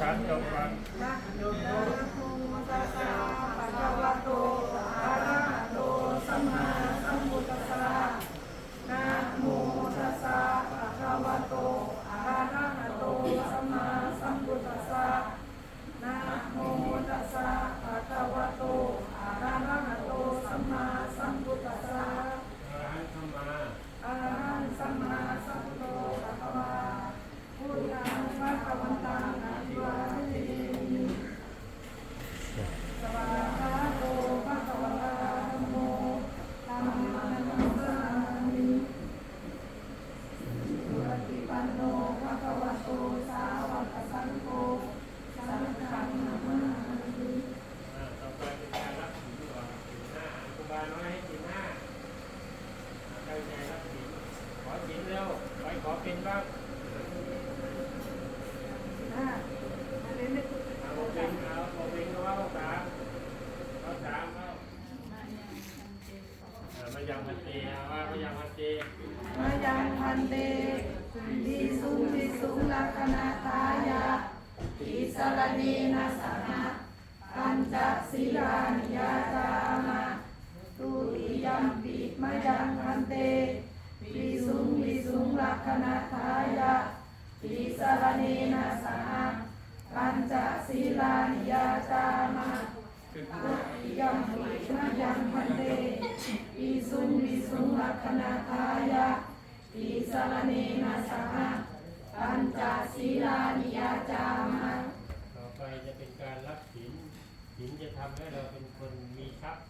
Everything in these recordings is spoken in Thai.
ขันจบกันนะโมตัสสะภะคะวะโตอะระหะโตสัมมาสัมพุทธัสสะนะโมตัสสะภะคะวะโตอะระหะโตสัมมาสัมพุทธัสสะนะโมตัสสะภะคะวะโตอะระหะโตสัมมาสัมพุทธัสสะ อรหันต์มา อะระหังสัมมาสัมพุทโธภะคะวะพุทธังภะคะวันตังอะภิวาเทมิสวากขาโตภะคะวะตาธัมโมธัมมังนัมสามิสุปฏิปันโนภะคะวะโตสาวกสังโฆสังฆังนามามิ อ่าต่อไปเป็นการรับศีลก่อนศีลห้าครูบาน้อยให้ศีลห้าตั้งใจรับศีลขอศีลเร็วไปขอเป็นบ้าง อ่าอันนี้ไม่ เอาเป็นเอาเอาเป็นก็ว่าภาษาภาษาเอาอ่ามา ยังพันเตเอาว่ามายังพันเตมายังพันเตวิสุงวิสุงลักขณาทายะอิสรเนนะสหะปัญจศีลานิยาจามะตุติยัมปิมายังพันเต วิสุงวิสุงลักขณาทายะอิสารเนนะสหะปัญจศีลานิยาจามะตุติยัมปิมายังพันเตอิสุงวิสุงลักขณาทายะอิสารเนนะสหะปัญจศีลานิยาจามะต่อไปจะเป็นการรับศีลศีลจะทำให้เราเป็นคนมีทรัพย์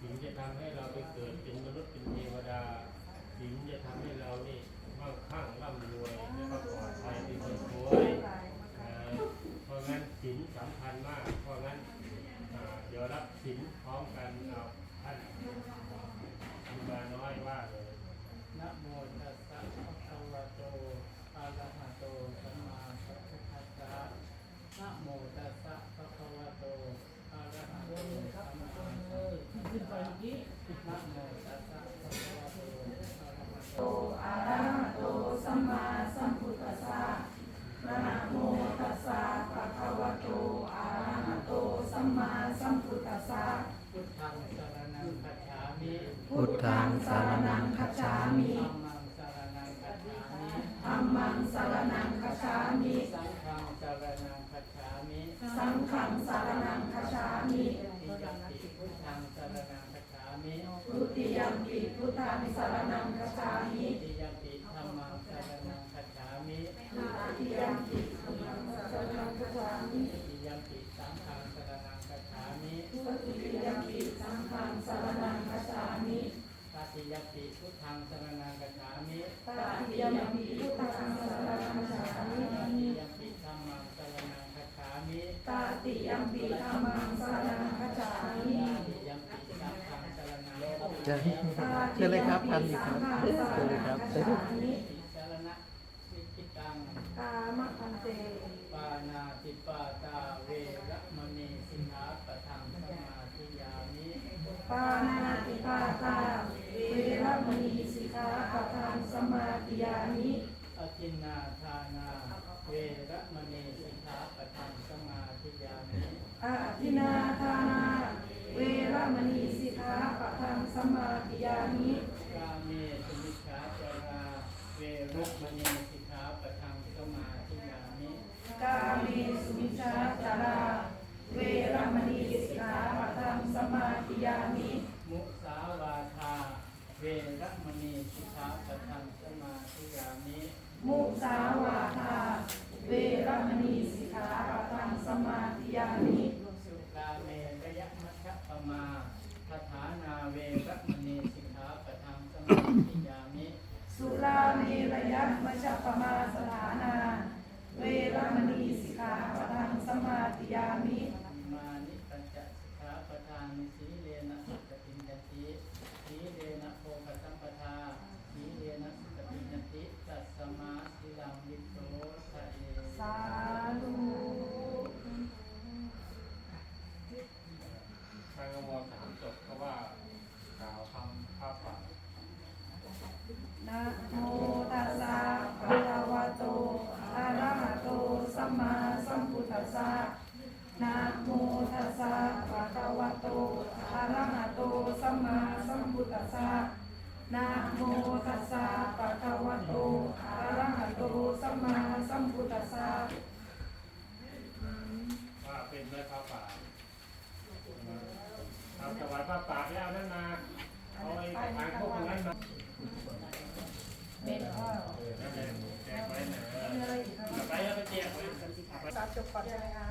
ศีลจะทำให้เราไปเกิดเป็นมนุษย์เป็นเทวดาศีลจะทำให้เรานี่มั่ง คั่งร่ำรวยและก็ปลอดภัยเป็นคนรวยนะเพราะงั้นศีลสำคัญมาก เพราะงั้นอ่าเดี๋ยวรับศีลพร้อมกันเอาท่านครูบาน้อยว่าเลย นะโมตัสสะภะคะวะโตอะระหะโตสัมมาสัมพุทธัสสะนะโมตัสสะภะคะวะโตอะระหะโตสัมมาสัมพุทธัสสะขึ้นไปเมื่อกี้นะโมตัสสะภะคะวะโตอะระหะโต โตอะระหะโตสัมมาสัมพุทธัสสะนะโมตัสสะภะคะวะโตอะระหะโตสัมมา สัมพุทธัสสะพุทธังสรณังคัจฉามิพุทธังสารนังคัจฉามิธัมมังสรณังคัจฉามิธัมมังสารนังคัจฉามิสังฆังสรณังคัจฉามิสังฆังสารนังคัจฉามิติยัมปิพุทธังสรณังคัจฉามิทุติยัมปิพุทธังสารนังคัจฉามิ ติยัมปิธัมมังสรณังคัจฉามิ ทุติยัมปิพุทธังสารนังคัจฉามิ ติยัมปิสังฆังสรณังคัจฉามิ ทุติยัมปิสังฆังสารนังคัจฉามิ ตติยัมปิพุทธัง สรณังคัจฉามิตติยัมปิพุทธังสารนังคัจฉามิตติยัมปิธัมมังสรณังคัจฉามิตติยัมปิธัมมังสารนังคัจฉามิตติยัมปิสังฆังสรณังคัจฉามิเชิญเชิญเลยครับทันอยู่ครับเชิญเลยครับตติยัมปิสังฆังสารนังคัจฉามิติสรณะสิกิตังกามพันเตปานาติปาตาเวระมณีสิกขาปะทังสมาธิยามิปานาติปาตาเวรมณีสิกขาปะทังสมาธิยามิ อจินนาทานา เวระมณีสิกขาปะทังสมาธิยามิอาทินาทานา เวรมณีสิกขาปะทังสมาธิยามิกาเมสุมิชฌาจาราเวระมณีสิกขาปะทังสมาธิยามิกาเมสุมิชฌาจาราเวรมณีสิกขาปะทังสมาธิยามิมุสาวาทา เวระมณีสิกขาปะทังสมาธิยามิ มุสาวาทา เวรมณีสิกขาปะทังสมาธิยานิ สุกาเมระยะมัชฌะปมาทฐานาเวระมณีสิกขาปะทังสมาธิยามิ สุราเมรยะมัชฌปปมาสถานา เวรมณีสิก สสะนะโมตัสสะปะคะวะโตอะระหะโตสัมมาสัมพุทธัสสะว่าเป็นไหมพระป่าทำถวายพระป่าแล้วเอานั่นมาเอาไอ้ทางพวกนั้นมาเป็นข้อเออนั่นแหละแจกไว้นะเออมีอะไรอีกครับเอาไปแล้วไปแจกไว้สาจบก่อนใช่ไหมคะ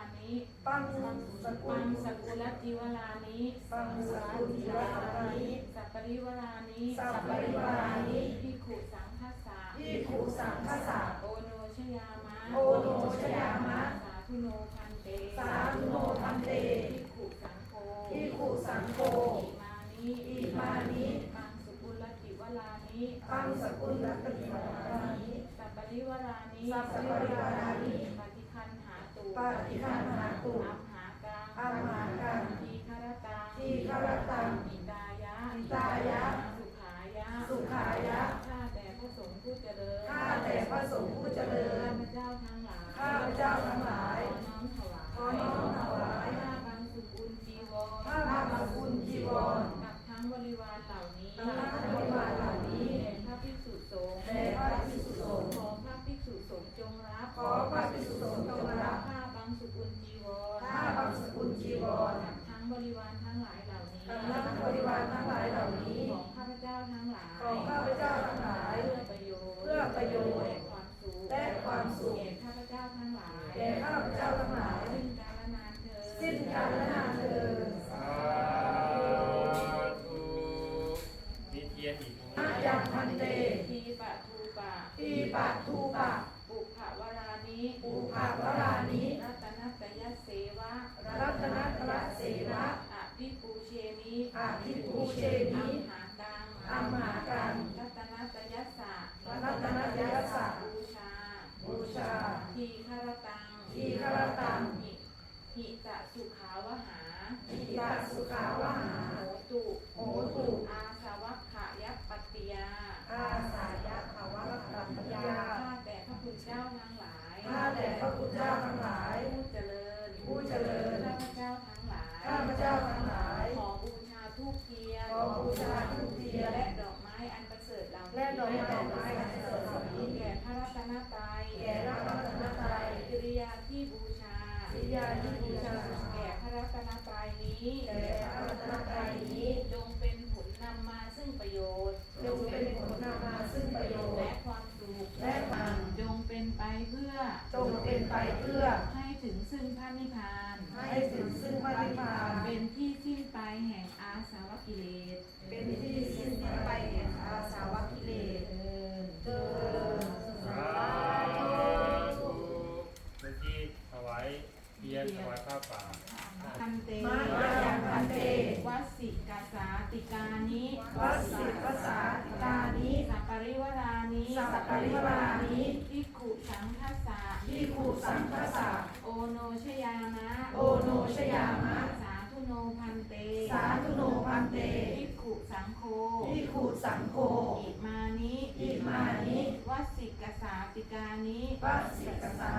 านิปังสกุปัลงสกุลติวลานิปังสกุลทิวารานิสัปปริวลานิสัพปริวารานิพิกขุสังฆสะอิขุสังฆสะโอโนชยามะโอโนชยามะสาธุโนพันเตสาธุโนพันเตพิกขุสังโฆอิขุสังโฆอิมานิอิมานิปังสุกุลติวลานิปังสกุลรัตติวารานิสัปปริวลานิสัพปริวารานิปฏิคัน ปาติคันหาตุอัมหากังอัมหากังทีฆรตังทีฆรตังอิตายะอิตายะ สุขายะ สุขายะ ข้าแต่พระสงฆ์ผู้เจริญ ข้าแต่พระสงฆ์ผู้เจริญ ข้าพเจ้าทั้งหลาย ข้าพเจ้าทั้งหลาย ขอน้อมถวาย ขอน้อมถวายข้าบังสุกุลจีวรข้าพระสกุลจีวรกับทั้งบริวารเหล่านี้ทั้งบริวารเหล่านี้แด่พระภิกษุสงฆ์แด่พระภิกษุสงฆ์ขอพระภิกษุสงฆ์จงรับ ขอพระภิกษุสงฆ์จงรับ ข้าบังสุกุลจีวร ข้าพระสกุลจีวร กั บริวารทั้งหลายเหล่านี้ กับทั้งบริวารทั้งหลายเหล่านี้ ของข้าพเจ้าทั้งหลาย ของข้าพเจ้าทั้งหลาย เพื่อประโยชน์ เพื่อประโยชน์ และความสุข และความสุข แก่ข้าพเจ้าทั้งหลาย แก่ข้าพเจ้าทั้งหลาย สิ้นกาลนานเธอญ สิ้นกาลนานเถิด สาธุมีเทียนอีก อายังพันเต ทีปะทูปะ ทีปะทูปะ ปุขวรานิ อุภาวรานิ รัตนัตยเสวะ รัตนตระเสวะ อภิปูเชมิ อาภิภูเชอัมิมหากังอัมหากัง รัตนัตยัสสะ รัตนตยัสสะ บูชา บูชา ทีฆรตัง ทีฆรตัง หิหิตะสุขาวหา อิตาสุขาวหา โหตุ โหตุ อาสวัคขะยัปปติยา อาสายะภาวะกัปปยา ข้าแต่พระคุณเจ้าทั้งหลาย ข้าแต่พระคุณเจ้าทั้งหลาย ผู้เจริญ ผู้เจริญ ข้าพเจ้าทั้งหลาย ข้าพเจ้าทั้งหลาย ขอบูชาทูปเทียน ขอบูชาธูปเทียน และดอกไม้อันประเสริฐเหล่านี้ และดอกไม้อันประเสริฐเหล่านี้ แก่พระรัตนตรัย แก่พระรัตนตรัย กิริยาที่บูชา กิ ริยาที่บูชาแก่พระรัตนตรัยนี้แก่พระรัตนตรัยนี้ จงเป็นผลนำมาซึ่งประโยชน์ จงเป็นผลนำมาซึ่งประโยชน์ ความสุข และความ จงเป็นไปเพื่อ จงเป็นไปเพื่อ ให้ถึงซึ่งพระนิพพาน ให้ถึงซึ่งพระนิพพาน เป็นที่สิ้นไปแห่งอาสาวกิเลส เป็นที่สิ้นไปแห่งอาสาวะกิเลส เดิน เดิน สาธุเมื่อกี้ถวายเทียนถวายผ้าป่า พันเต มายังพันเต วัส สิกาสาติกานิวัสสิภาษาติกานิสัปปริวรานิสัพปริวารานิทิกขุสังคัสสะที่ขูสังฆสะโอโนชยามะโอโนชยามะ สาธุโนพันเตสาธุโนพันเตทิกขุสังโฆที่ขูสังโฆอิมานิอิมานิวัสสิกาสาติกานิวัสสิกสา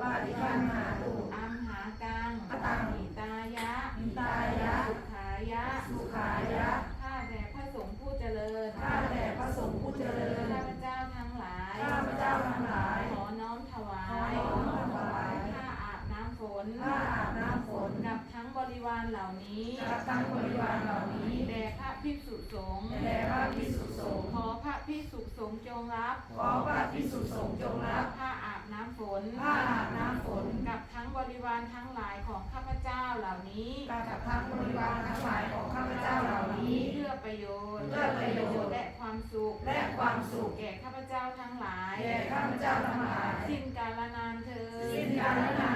ปาติคันหาตุ อัมหากัง อตัง อิตายะ อิตายะ สุขายะ สุขายะ ข้าแต่พระสงฆ์ผู้เจริญ ข้าแต่พระสงฆ์ผู้เจริญ ข้าพเจ้าทั้งหลาย ข้าพเจ้าทั้งหลาย ขอน้อมถวา ขอย น้อมถวาย ข้าอาบ นผ้าอาบน้ำฝนกับทั้งบริวารเหล่านี้กับทั้งบริวารเหล่านี้แด่พระภิกษุสงฆ์แด่พระภิกษุสงฆ์ขอพระภิกษุสงฆ์จงรับขอพระภิกษุสงฆ์จงรับผ้าอาบน้ำฝนผ้าอาบน้ำฝนกับทั้งบริวารทั้งหลายของข้าพเจ้าเหล่านี้กับทั้งบริวารทั้งหลายของข้าพเจ้าเหล่านี้ เพื่อประโยชน์เพื่อประโยชน์และความสุขและความสุขแก่ข้าพเจ้าทั้งหลายแก่ข้าพเจ้าทั้งหลาย สิ้นกาลนานเธอสิ้นกาลนาน